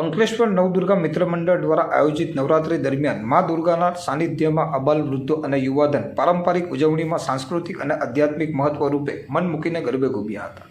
અંકલેશ્વર નવદુર્ગા મિત્ર મંડળ દ્વારા આયોજિત નવરાત્રી દરમિયાન મા દુર્ગાના સાનિધ્યમાં અબાલ વૃદ્ધો અને યુવાધન પારંપરિક ઉજવણીમાં સાંસ્કૃતિક અને આધ્યાત્મિક મહત્વ રૂપે મન મૂકીને ગરબે ઘૂમ્યા હતા.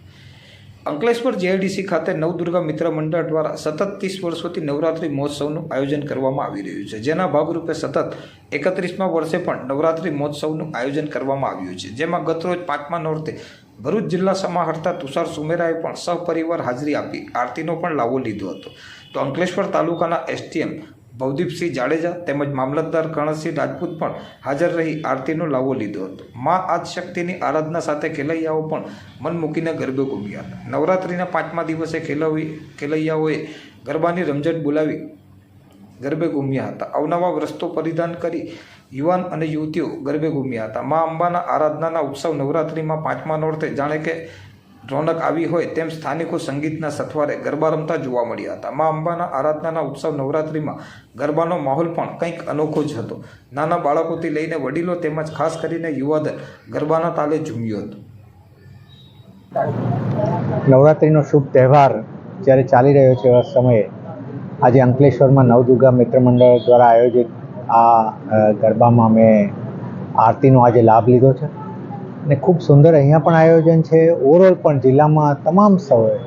અંકલેશ્વર જેઆઈડીસી ખાતે નવદુર્ગા મિત્ર મંડળ દ્વારા સતત ત્રીસ વર્ષોથી નવરાત્રી મહોત્સવનું આયોજન કરવામાં આવી રહ્યું છે. જેના ભાગરૂપે સતત એકત્રીસમા વર્ષે પણ નવરાત્રી મહોત્સવનું આયોજન કરવામાં આવ્યું છે. જેમાં ગતરોજ પાંચમા નોરતે ભરૂચ જિલ્લા સમાહર્તા તુષાર સુમેરાએ પણ સહપરિવાર હાજરી આપી, આરતીનો પણ લાવો લીધો હતો. તો અંકલેશ્વર તાલુકાના એસટીએમ ભવદીપસિંહ જાડેજા તેમજ મામલતદાર કરણસિંહ રાજપૂત પણ હાજર રહી આરતીનો લાવો લીધો હતો. મા આદશક્તિની આરાધના સાથે ખેલૈયાઓ પણ મન મૂકીને ગરબે ઘૂમ્યા હતા. નવરાત્રિના પાંચમા દિવસે ખેલૈયાઓએ ગરબાની રમઝટ બોલાવી ગરબે ઘૂમ્યા હતા. અવનવા વસ્ત્રો પરિધાન કરી યુવાન અને યુવતીઓ ગરબે ઘૂમ્યા હતા. મા અંબાના આરાધનાના ઉત્સવ નવરાત્રિમાં પાંચમા નોરતે જાણે કે રોનક આવી હોય તેમ સ્થાનિકો સંગીતના સથવારે ગરબા રમતા જોવા મળ્યા હતા. મા અંબાના આરાધનાના ઉત્સવ નવરાત્રિમાં ગરબાનો માહોલ પણ કંઈક અનોખો જ હતો. નાના બાળકોથી લઈને વડીલો તેમજ ખાસ કરીને યુવાધર ગરબાના તાલે ઝૂમ્યો હતું. નવરાત્રિનો શુભ તહેવાર જ્યારે ચાલી રહ્યો છે એવા સમયે આજે અંકલેશ્વરમાં નવદુર્ગા મિત્ર મંડળ દ્વારા આયોજિત આ ગરબામાં મેં આરતીનો આજે લાભ લીધો છે. અને ખૂબ સુંદર અહીંયા પણ આયોજન છે. ઓવરઓલ પણ જિલ્લામાં તમામ સ્થળોએ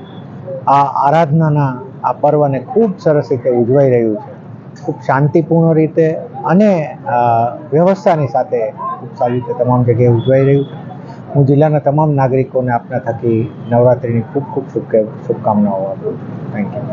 આ આરાધનાના, આ પર્વને ખૂબ સરસ રીતે ઉજવાઈ રહ્યું છે. ખૂબ શાંતિપૂર્ણ રીતે અને વ્યવસ્થાની સાથે ખૂબ સારી રીતે તમામ જગ્યાએ ઉજવાઈ રહ્યું છે. હું જિલ્લાના તમામ નાગરિકોને આપના થકી નવરાત્રિની ખૂબ ખૂબ શુભકે, શુભકામનાઓ આપું છું. Thank you